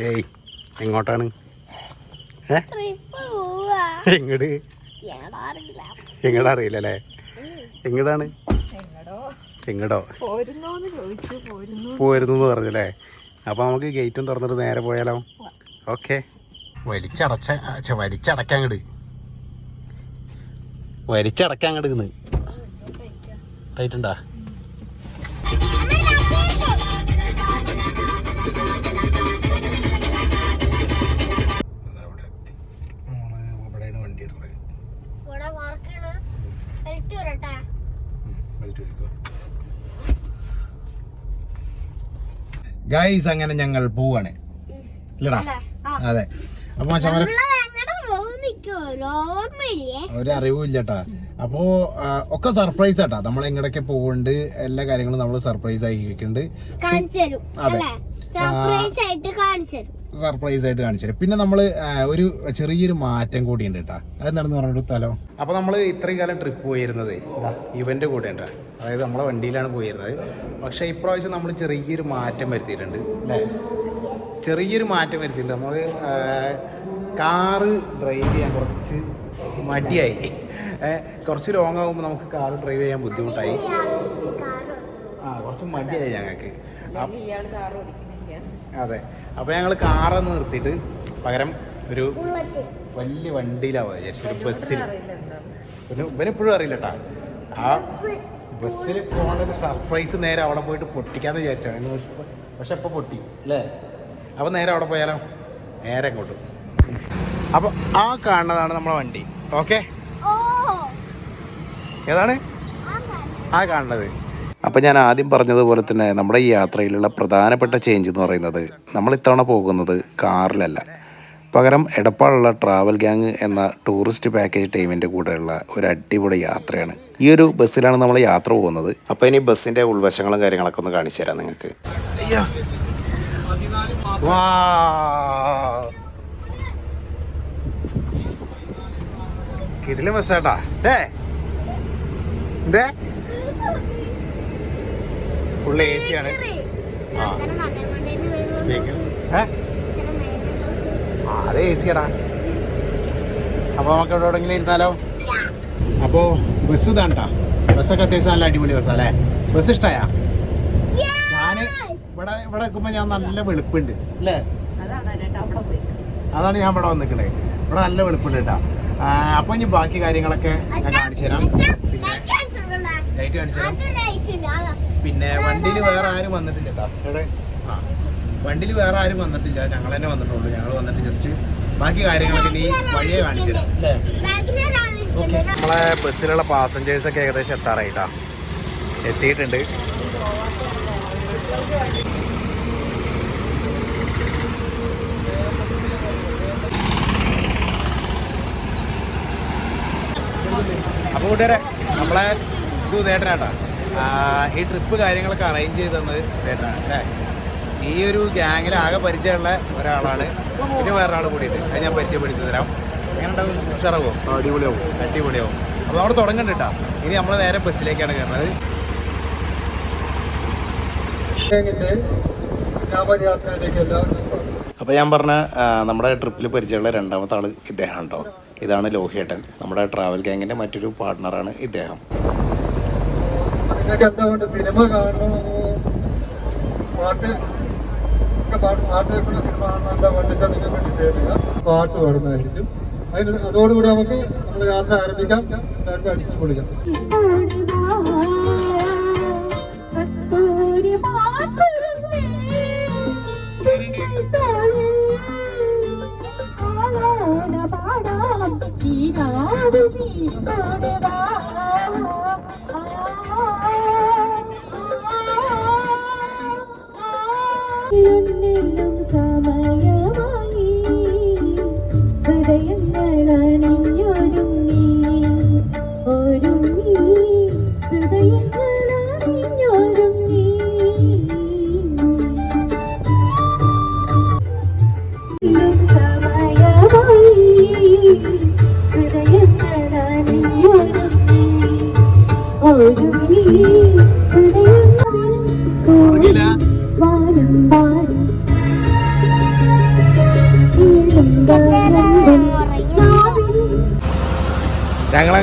ഏയ് എങ്ങോട്ടാണ്? എങ്ങട്? എങ്ങടാ എങ്ങടാ അറിയില്ലല്ലേ? എങ്ങടാണ്? എങ്ങടോ? പോരുന്നു. എന്ന് പറഞ്ഞല്ലേ? അപ്പോൾ നമുക്ക് ഗേറ്റും തുറന്നിട്ട് നേരെ പോയാലോ? ഓക്കെ. വലിച്ചടച്ച വലിച്ചടക്കാൻ അങ്ങട് വലിച്ചടക്കാൻ അങ്ങട് ഇന്ന് ആയിട്ടുണ്ടാ? ഗൈസ് അങ്ങനെ ഞങ്ങൾ പോവാണ്. ഇല്ലടാ. അതെ. അപ്പൊ മച്ചാൻ ഞങ്ങളുടെ മുഖം നിൽക്കോ ഓർമ്മയില്ലേ? ഒരു അറിവും ഇല്ലട്ടാ അപ്പോ ഒക്കെ സർപ്രൈസ് ആട്ടാ. നമ്മൾ എങ്ങടൊക്കെ പോകുന്നുണ്ട് എല്ലാ കാര്യങ്ങളും നമ്മൾ സർപ്രൈസ് ആയി വെക്കുന്നുണ്ട് അതെ. സർപ്രൈസ് ആയിട്ട് കാണിച്ചു തരും. സർപ്രൈസ് ആയിട്ട് കാണിച്ചു തരും. പിന്നെ നമ്മൾ ഒരു ചെറിയൊരു മാറ്റം കൂടി ഉണ്ട് കേട്ടോ അതെന്താണെന്ന് പറഞ്ഞൊരു സ്ഥലം? അപ്പോൾ നമ്മൾ ഇത്രയും കാലം ട്രിപ്പ് പോയിരുന്നത് ഇവന്റെ കൂടെ ഉണ്ട് അതായത് നമ്മളെ വണ്ടിയിലാണ് പോയിരുന്നത്. പക്ഷേ ഇപ്രാവശ്യം നമ്മൾ ചെറിയൊരു മാറ്റം വരുത്തിയിട്ടുണ്ട് അല്ലേ? ചെറിയൊരു മാറ്റം വരുത്തിയിട്ടുണ്ട്. നമ്മൾ കാറ് ഡ്രൈവ് ചെയ്യാൻ കുറച്ച് മടിയായി. കുറച്ച് ലോങ് ആകുമ്പോൾ നമുക്ക് കാർ ഡ്രൈവ് ചെയ്യാൻ ബുദ്ധിമുട്ടായി. ആ കുറച്ച് മടിയായി ഞങ്ങൾക്ക് അതെ. അപ്പോൾ ഞങ്ങൾ കാറൊന്ന് നിർത്തിയിട്ട് പകരം ഒരു വലിയ വണ്ടിയിലാവുക വിചാരിച്ചു ഒരു ബസ്സിൽ പിന്നെ ഇവനെപ്പോഴും അറിയില്ല കേട്ടാ ആ ബസ്സിൽ പോകേണ്ട ഒരു സർപ്രൈസ് നേരെ അവിടെ പോയിട്ട് പൊട്ടിക്കാന്ന് വിചാരിച്ചാണ്. പക്ഷെ ഇപ്പോൾ പൊട്ടി അല്ലേ? അപ്പോൾ നേരെ അവിടെ പോയാലോ? നേരെ അങ്ങോട്ട്. അപ്പോൾ ആ കാണുന്നതാണ് നമ്മളെ വണ്ടി. ഓക്കെ? ഓ. ഏതാണ്? ആ കാണുന്നത്. അപ്പോൾ ഞാൻ ആദ്യം പറഞ്ഞതുപോലെ തന്നെ നമ്മുടെ ഈ യാത്രയിലുള്ള പ്രധാനപ്പെട്ട ചേഞ്ച് എന്ന് പറയുന്നത് നമ്മൾ ഇത്തവണ പോകുന്നത് കാറിലല്ല. പകരം എടപ്പാളുള്ള ട്രാവൽ ഗ്യാങ് എന്ന ടൂറിസ്റ്റ് പാക്കേജ് ടീമിന്റെ കൂടെയുള്ള ഒരു അടിപൊളി യാത്രയാണ്. ഈ ഒരു ബസ്സിലാണ് നമ്മൾ യാത്ര പോകുന്നത്. അപ്പോൾ ഇനി ബസ്സിന്റെ ഉൾവശങ്ങളും കാര്യങ്ങളൊക്കെ ഒന്ന് കാണിച്ചു തരാം നിങ്ങൾക്ക്. ഇതിലും ബസ്സാട്ടാ. എന്തേ ഫുൾ എ സി ആണ്. ആ. സ്പീക്കർ ഏ? ആ അത് എ സിയാടാ അപ്പോൾ നമുക്ക് എവിടെ എവിടെയെങ്കിലും ഇരുന്നാലോ? അപ്പോൾ ബസ് ഇതാണ്ടാ ബസ്സൊക്കെ അത്യാവശ്യം നല്ല അടിപൊളി ബസ്സാ അല്ലേ? ബസ് ഇഷ്ടമായാ ഞാൻ ഇവിടെ ഇവിടെ നിൽക്കുമ്പോൾ ഞാൻ നല്ല വെളുപ്പുണ്ട്. അല്ലേ? അതാണ് എന്നിട്ട് അവിടെ പോയി. അതാണ് ഞാൻ ഇവിടെ വന്നിക്കണേ. ഇവിടെ നല്ല വെളുപ്പുണ്ട് കേട്ടാ അപ്പോൾ ഇനി ബാക്കി കാര്യങ്ങളൊക്കെ ഞാൻ കാണിച്ചു തരാം. പിന്നെ ലൈറ്റ് കാണിച്ചു തരാം. പിന്നെ വണ്ടിയിൽ വേറെ ആരും വന്നിട്ടില്ല കേട്ടോ ആ വണ്ടിയിൽ വേറെ ആരും വന്നിട്ടില്ല. ഞങ്ങൾ തന്നെ വന്നിട്ടുള്ളൂ. ഞങ്ങൾ വന്നിട്ട് ജസ്റ്റ് ബാക്കി കാര്യങ്ങളൊക്കെ ഇനി വഴിയെ കാണിച്ചു നമ്മളെ ബസ്സിലുള്ള പാസഞ്ചേഴ്സ് ഒക്കെ ഏകദേശം എത്താറായിട്ടാ എത്തിയിട്ടുണ്ട്. അപ്പോൾ കൂട്ടുകാരെ നമ്മളെ ഇത് ഉദയേട്ടനാട്ടാ ഈ ട്രിപ്പ് കാര്യങ്ങളൊക്കെ അറേഞ്ച് ചെയ്ത് തന്നത് ഉദയേട്ടനാണ് അല്ലേ? ഈ ഒരു ഗ്യാങ്ങിൽ ആകെ പരിചയമുള്ള ഒരാളാണ്. പിന്നെ വേറൊരാൾ കൂടിയിട്ട് അത് ഞാൻ പരിചയപ്പെടുത്തി തരാം. എങ്ങനെ ഉണ്ടാവും ഉഷാറാവോ? അടിപൊളിയാവും. അടിപൊളിയാവും. അപ്പോൾ നമ്മൾ തുടങ്ങണ്ട കേട്ടോ ഇനി നമ്മൾ നേരെ ബസ്സിലേക്കാണ് കയറുന്നത്. അപ്പോൾ ഞാൻ പറഞ്ഞ നമ്മുടെ ട്രിപ്പിൽ പരിചയമുള്ള രണ്ടാമത്തെ ആൾ ഇദ്ദേഹമാണ് കേട്ടോ ഇതാണ് ലോഹേട്ടൻ നമ്മുടെ ട്രാവൽ ഗ്യാങ്ങിന്റെ മറ്റൊരു പാർട്ട്ണറാണ് ഇദ്ദേഹം. നിങ്ങൾക്ക് എന്തുകൊണ്ട് സിനിമ കാണണോ? പാട്ട് പാട്ട് പാട്ട് കേൾക്കുന്ന സിനിമ കാണണോ? എന്താ വേണ്ടിച്ചാൽ നിങ്ങൾക്ക് ഡിസൈഡ് ചെയ്യാം പാട്ട് പാടുന്നതായിരിക്കും. അതിന് അതോടുകൂടി നമുക്ക് നമ്മൾ യാത്ര ആരംഭിക്കാം. എല്ലാവർക്കും അടിച്ചു പൊളിക്കാം സമയമായി. ഹൃദയങ്ങളണിഞ്ഞൊരുങ്ങി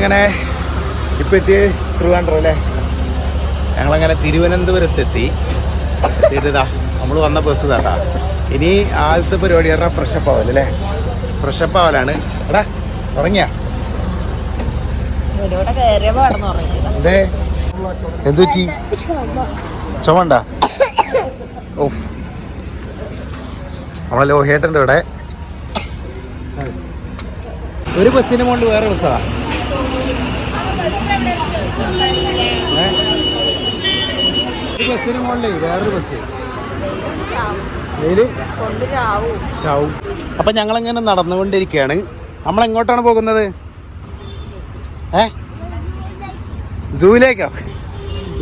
ഞങ്ങളങ്ങനെ ഇപ്പം എത്തി ട്രിവാൻഡ്രം അല്ലേ? ഞങ്ങളങ്ങനെ തിരുവനന്തപുരത്തെത്തി. ചെയ്തതാ നമ്മൾ വന്ന ബസ് ഇതാട്ടാ ഇനി ആദ്യത്തെ പരിപാടി പറഞ്ഞാൽ ഫ്രഷപ്പ് ആവല്ലേ ഫ്രഷപ്പ് ആവലാണ്. എടാ തുടങ്ങിയ എന്തേ? എന്ത് പറ്റി? ചുമണ്ട? ഓഫ് നമ്മളെ ലോഹിയേട്ടന്റെ ഇവിടെ. ഒരു ബസ്സിന് മുകളിൽ വേറെ ബസ്സാ ഏ? ഒരു ബസ്സിന് മുകളിലേ വേറൊരു ബസ്. ചാവും അപ്പം ഞങ്ങളിങ്ങനെ നടന്നുകൊണ്ടിരിക്കുകയാണ്. നമ്മൾ എങ്ങോട്ടാണ് പോകുന്നത്? ഏ? സൂവിലേക്കോ?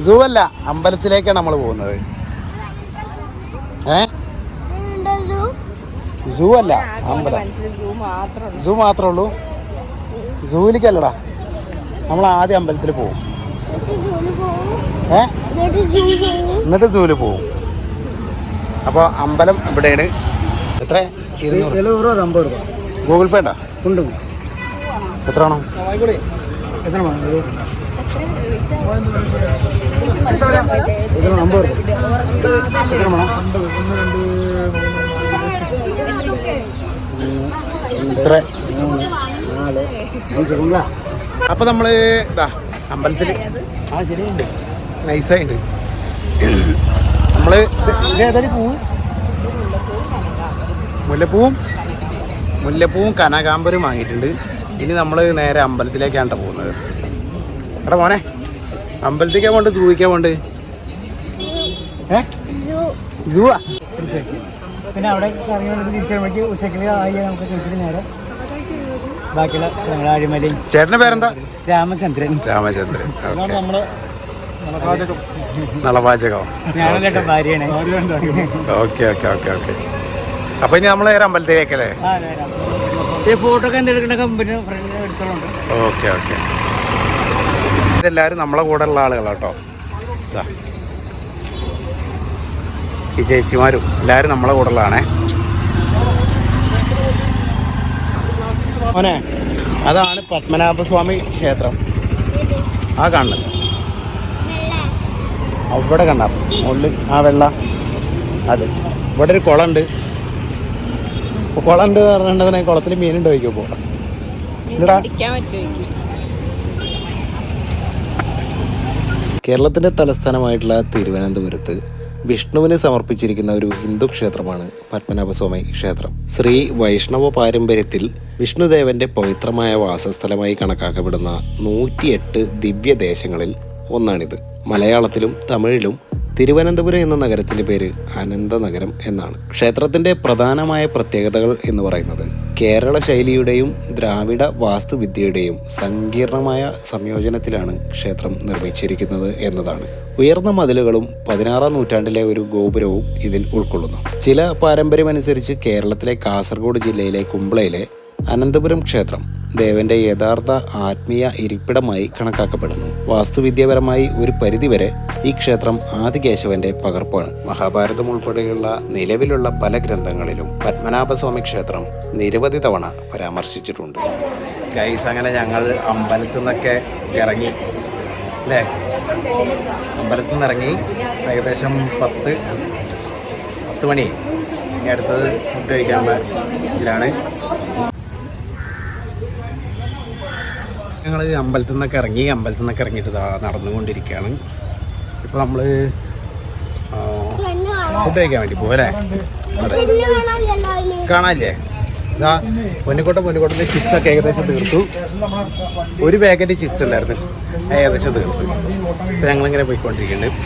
സൂ അല്ല അമ്പലത്തിലേക്കാണ് നമ്മൾ പോകുന്നത്. ഏ? സൂ അല്ല അമ്പലം സൂ മാത്രമേ ഉള്ളൂ. സൂവിലേക്കല്ലടാ. നമ്മൾ ആദ്യം അമ്പലത്തിൽ പോകും എന്നിട്ട് സൂൽ പോവും. അപ്പൊ അമ്പലം ഇവിടെയാണ്. എത്ര? ഇരുന്നൂറ്. ഗൂഗിൾ പേ ഉണ്ടോ? ഉണ്ട്. എത്രയാണോ? എത്ര ഇത്ര നാല് അഞ്ച് അപ്പൊ നമ്മൾ ഇതാ അമ്പലത്തിൽ ആ ശരിയുണ്ട്. നമ്മൾ പൂവും? മുല്ലപ്പൂവും മുല്ലപ്പൂവും കനകാമ്പരും വാങ്ങിയിട്ടുണ്ട്. ഇനി നമ്മൾ നേരെ അമ്പലത്തിലേക്കാണ് പോകുന്നത്. എടാ മോനെ അമ്പലത്തിലേക്കാ പോണ്ട് സൂവിക്കാൻ പോണ്ട്? ഏ? പിന്നെ അവിടെ ഉച്ചയ്ക്ക് ആയി നേരെ ബാക്കിയുള്ള സ്ഥലങ്ങൾ അഴിമലയും ചേട്ടന്റെ പേരെന്താ? രാമചന്ദ്രൻ. രാമചന്ദ്രൻ. നളപാചകം ഭാര്യയാണ്. Okay okay okay okay. അപ്പോൾ ഇനി നമ്മൾ നേരെ അമ്പലത്തിലേക്കല്ലേ ഫോട്ടോ ഒക്കെ എന്തെടുക്കുന്ന കമ്പനി ഫ്രണ്ട് എടുത്തോളുണ്ട്. Okay okay. ഇതെല്ലാവരും നമ്മളെ കൂടെ ഉള്ള ആളുകളാട്ടോ ഇതാ ഈ ചേച്ചിമാരും എല്ലാരും നമ്മളെ കൂടെ ഉള്ളതാണേ. മോനെ അതാണ് പത്മനാഭസ്വാമി ക്ഷേത്രം. ആ കാണുന്നത്. അവിടെ കണ്ട മുകളിൽ ആ വെള്ള അത്. ഇവിടെ ഒരു കുളമുണ്ട് കുളമുണ്ട് പറഞ്ഞിട്ടുണ്ടെങ്കിൽ കുളത്തിൽ മീനുണ്ട് വയ്ക്കുമ്പോൾ ഇല്ലടാ. പിടിക്കാൻ പറ്റുമായിരിക്കും കേരളത്തിന്റെ തലസ്ഥാനമായിട്ടുള്ള തിരുവനന്തപുരത്ത് വിഷ്ണുവിന് സമർപ്പിച്ചിരിക്കുന്ന ഒരു ഹിന്ദു ക്ഷേത്രമാണ് പത്മനാഭസ്വാമി ക്ഷേത്രം. ശ്രീ വൈഷ്ണവ പാരമ്പര്യത്തിൽ വിഷ്ണുദേവന്റെ പവിത്രമായ വാസസ്ഥലമായി കണക്കാക്കപ്പെടുന്ന നൂറ്റിയെട്ട് ദിവ്യദേശങ്ങളിൽ ഒന്നാണിത്. മലയാളത്തിലും തമിഴിലും തിരുവനന്തപുരം എന്ന നഗരത്തിന്റെ പേര് അനന്തനഗരം എന്നാണ്. ക്ഷേത്രത്തിന്റെ പ്രധാനമായ പ്രത്യേകതകൾ എന്ന് പറയുന്നത് കേരള ശൈലിയുടെയും ദ്രാവിഡ വാസ്തുവിദ്യയുടെയും സങ്കീർണമായ സംയോജനത്തിലാണ് ക്ഷേത്രം നിർമ്മിച്ചിരിക്കുന്നത് എന്നതാണ്. ഉയർന്ന മതിലുകളും പതിനാറാം നൂറ്റാണ്ടിലെ ഒരു ഗോപുരവും ഇതിൽ ഉൾക്കൊള്ളുന്നു. ചില പാരമ്പര്യമനുസരിച്ച് കേരളത്തിലെ കാസർഗോഡ് ജില്ലയിലെ കുമ്പളയിലെ അനന്തപുരം ക്ഷേത്രം ദേവന്റെ യഥാർത്ഥ ആത്മീയ ഇരിപ്പിടമായി കണക്കാക്കപ്പെടുന്നു. വാസ്തുവിദ്യാപരമായി ഒരു പരിധിവരെ ഈ ക്ഷേത്രം ആദികേശവന്റെ പകർപ്പാണ്. മഹാഭാരതം ഉൾപ്പെടെയുള്ള നിലവിലുള്ള പല ഗ്രന്ഥങ്ങളിലും പത്മനാഭസ്വാമി ക്ഷേത്രം നിരവധി തവണ പരാമർശിച്ചിട്ടുണ്ട്. ഗൈസ് അങ്ങനെ ഞങ്ങൾ അമ്പലത്തിൽ നിന്നൊക്കെ ഇറങ്ങി അല്ലേ? അമ്പലത്തിൽ നിന്ന് ഇറങ്ങി ഏകദേശം പത്ത് പത്ത് മണി. ഇനി അടുത്തത് ഫുഡ് കഴിക്കാൻ ഇതിലാണ്. ഞങ്ങൾ അമ്പലത്തിൽ നിന്നൊക്കെ ഇറങ്ങി അമ്പലത്തിൽ നിന്നൊക്കെ ഇറങ്ങിയിട്ട് നടന്നുകൊണ്ടിരിക്കുകയാണ്. ഇപ്പോൾ നമ്മൾ ഫുഡ് വേണ്ടി പോരെ കാണാനില്ലേ? ഇതാ പൊന്നിക്കോട്ട പൊന്നിക്കോട്ടത്തെ ചിപ്സ് ഒക്കെ ഏകദേശം തീർത്തു. ഒരു പാക്കറ്റ് ചിപ്സ് ഉണ്ടായിരുന്നു ഏകദേശം തീർത്തു. ഇപ്പം ഞങ്ങളിങ്ങനെ പോയിക്കൊണ്ടിരിക്കുന്നുണ്ട്.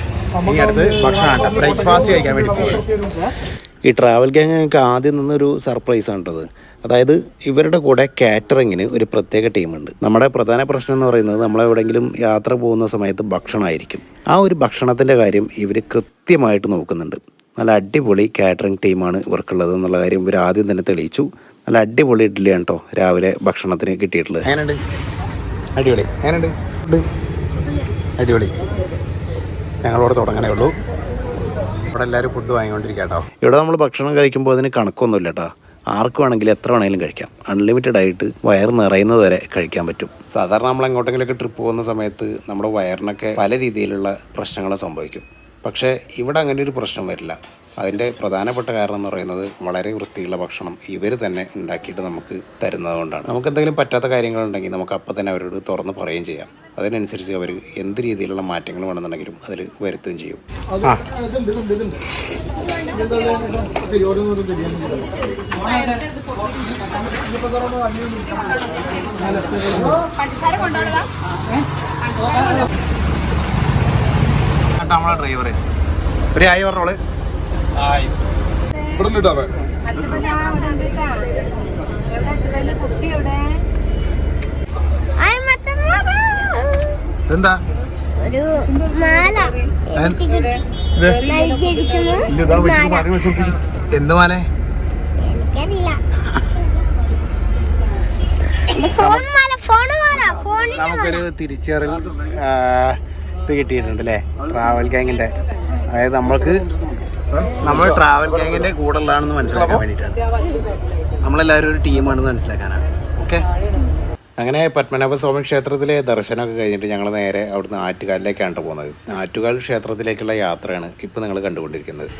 ഇനി അടുത്ത് ഭക്ഷണം ബ്രേക്ക്ഫാസ്റ്റ് കഴിക്കാൻ വേണ്ടി പോകും ഈ ട്രാവൽ ഗ്യാങ് ഞങ്ങൾക്ക് ആദ്യം നിന്നൊരു സർപ്രൈസ് ആണ് കേട്ടത്. അതായത് ഇവരുടെ കൂടെ കാറ്ററിങ്ങിന് ഒരു പ്രത്യേക ടീമുണ്ട്. നമ്മുടെ പ്രധാന പ്രശ്നം എന്ന് പറയുന്നത് നമ്മൾ എവിടെയെങ്കിലും യാത്ര പോകുന്ന സമയത്ത് ഭക്ഷണമായിരിക്കും. ആ ഒരു ഭക്ഷണത്തിന്റെ കാര്യം ഇവർ കൃത്യമായിട്ട് നോക്കുന്നുണ്ട്. നല്ല അടിപൊളി കാറ്ററിംഗ് ടീമാണ് ഇവർക്കുള്ളത് എന്നുള്ള കാര്യം ഇവർ ആദ്യം തന്നെ തെളിയിച്ചു. നല്ല അടിപൊളി ഇഡ്ഡലിയാണ് കേട്ടോ രാവിലെ ഭക്ഷണത്തിന് കിട്ടിയിട്ടുള്ളത്. എങ്ങനെയുണ്ട്? അടിപൊളി. എങ്ങനെയുണ്ട്? ഫുഡ് അടിപൊളി. ഞങ്ങളിവിടെ തുടങ്ങണേ ഉള്ളൂ. ഇവിടെ എല്ലാവരും ഫുഡ് വാങ്ങിക്കൊണ്ടിരിക്കാം കേട്ടോ ഇവിടെ നമ്മൾ ഭക്ഷണം കഴിക്കുമ്പോൾ അതിന് കണക്കൊന്നുമില്ല കേട്ടോ. ആർക്ക് വേണമെങ്കിലും എത്ര വേണമെങ്കിലും കഴിക്കാം. അൺലിമിറ്റഡ് ആയിട്ട് വയർ നിറയുന്നത് വരെ കഴിക്കാൻ പറ്റും. സാധാരണ നമ്മൾ എങ്ങോട്ടെങ്കിലുമൊക്കെ ട്രിപ്പ് പോകുന്ന സമയത്ത് നമ്മുടെ വയറിനൊക്കെ പല രീതിയിലുള്ള പ്രശ്നങ്ങൾ സംഭവിക്കും. പക്ഷേ ഇവിടെ അങ്ങനെ ഒരു പ്രശ്നം വരില്ല. അതിന്റെ പ്രധാനപ്പെട്ട കാരണം എന്ന് പറയുന്നത് വളരെ വൃത്തിയുള്ള ഭക്ഷണം ഇവർ തന്നെ ഉണ്ടാക്കിയിട്ട് നമുക്ക് തരുന്നത് കൊണ്ടാണ്. നമുക്ക് എന്തെങ്കിലും പറ്റാത്ത കാര്യങ്ങളുണ്ടെങ്കിൽ നമുക്ക് അപ്പം തന്നെ അവരോട് തുറന്ന് പറയുകയും ചെയ്യാം. അതിനനുസരിച്ച് അവർ എന്ത് രീതിയിലുള്ള മാറ്റങ്ങൾ വേണമെന്നുണ്ടെങ്കിലും അതിൽ വരുത്തുകയും ചെയ്യും. നമ്മളെ ഡ്രൈവർ ഒരു ആയി പറഞ്ഞോൾ. ഇവിടെ എന്താ? എന്ത് മാലേ? നമുക്കൊരു തിരിച്ചറിൽ ഇത് കിട്ടിയിട്ടുണ്ട് അല്ലേ ട്രാവൽ ഗാങ്ങിന്റെ. അതായത് നമ്മൾക്ക് നമ്മൾ ട്രാവൽ ഗാങ്ങിന്റെ കൂടെ ഉള്ളതാണെന്ന് മനസ്സിലാക്കാൻ വേണ്ടിയിട്ടാണ്. നമ്മളെല്ലാവരും ഒരു ടീമാണെന്ന് മനസ്സിലാക്കാനാണ്. ഓക്കെ അങ്ങനെ പത്മനാഭ സ്വാമി ക്ഷേത്രത്തിലെ ദർശനമൊക്കെ കഴിഞ്ഞിട്ട് ഞങ്ങൾ നേരെ അവിടുന്ന് ആറ്റുകാലിലേക്കാണ് പോകുന്നത് ആറ്റുകാൽ ക്ഷേത്രത്തിലേക്കുള്ള യാത്രയാണ് ഇപ്പോൾ നിങ്ങൾ കണ്ടുകൊണ്ടിരിക്കുന്നത്.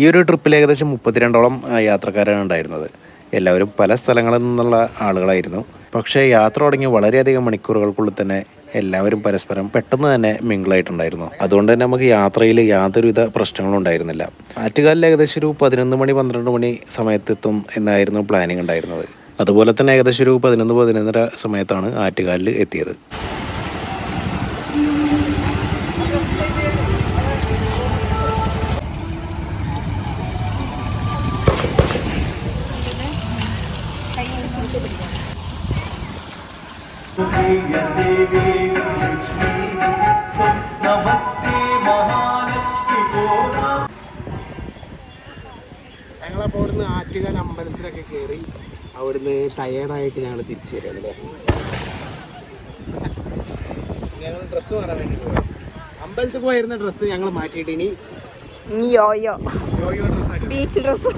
ഈ ഒരു ട്രിപ്പിൽ ഏകദേശം മുപ്പത്തിരണ്ടോളം യാത്രക്കാരാണ് ഉണ്ടായിരുന്നത്. എല്ലാവരും പല സ്ഥലങ്ങളിൽ നിന്നുള്ള ആളുകളായിരുന്നു. പക്ഷേ യാത്ര തുടങ്ങി വളരെയധികം മണിക്കൂറുകൾക്കുള്ളിൽ തന്നെ എല്ലാവരും പരസ്പരം പെട്ടെന്ന് തന്നെ മിങ്കിളായിട്ടുണ്ടായിരുന്നു. അതുകൊണ്ട് തന്നെ നമുക്ക് യാത്രയിൽ യാതൊരുവിധ പ്രശ്നങ്ങളും ഉണ്ടായിരുന്നില്ല. ആറ്റുകാലിൽ ഏകദേശം ഒരു പതിനൊന്ന് മണി പന്ത്രണ്ട് മണി സമയത്തെത്തും എന്നായിരുന്നു പ്ലാനിങ് ഉണ്ടായിരുന്നത് അതുപോലെ തന്നെ ഏകദേശം ഒരു പതിനൊന്ന് പതിനൊന്നര സമയത്താണ് ആറ്റുകാലിൽ എത്തിയത്. ഞങ്ങളപ്പോൾ അവിടുന്ന് ആറ്റുകാൽ അമ്പലത്തിലൊക്കെ കയറി അവിടുന്ന് ടയേർഡായിട്ട് ഞങ്ങൾ തിരിച്ചു വരികയാണ് ഞങ്ങൾ ഡ്രസ്സ് മാറാൻ വേണ്ടി പോയി അമ്പലത്തിൽ പോയിരുന്ന ഡ്രസ്സ് ഞങ്ങൾ മാറ്റിയിട്ട് ഇനി യോയോ യോയോ ഡ്രസ്സാക്കി ബീച്ച് ഡ്രസ്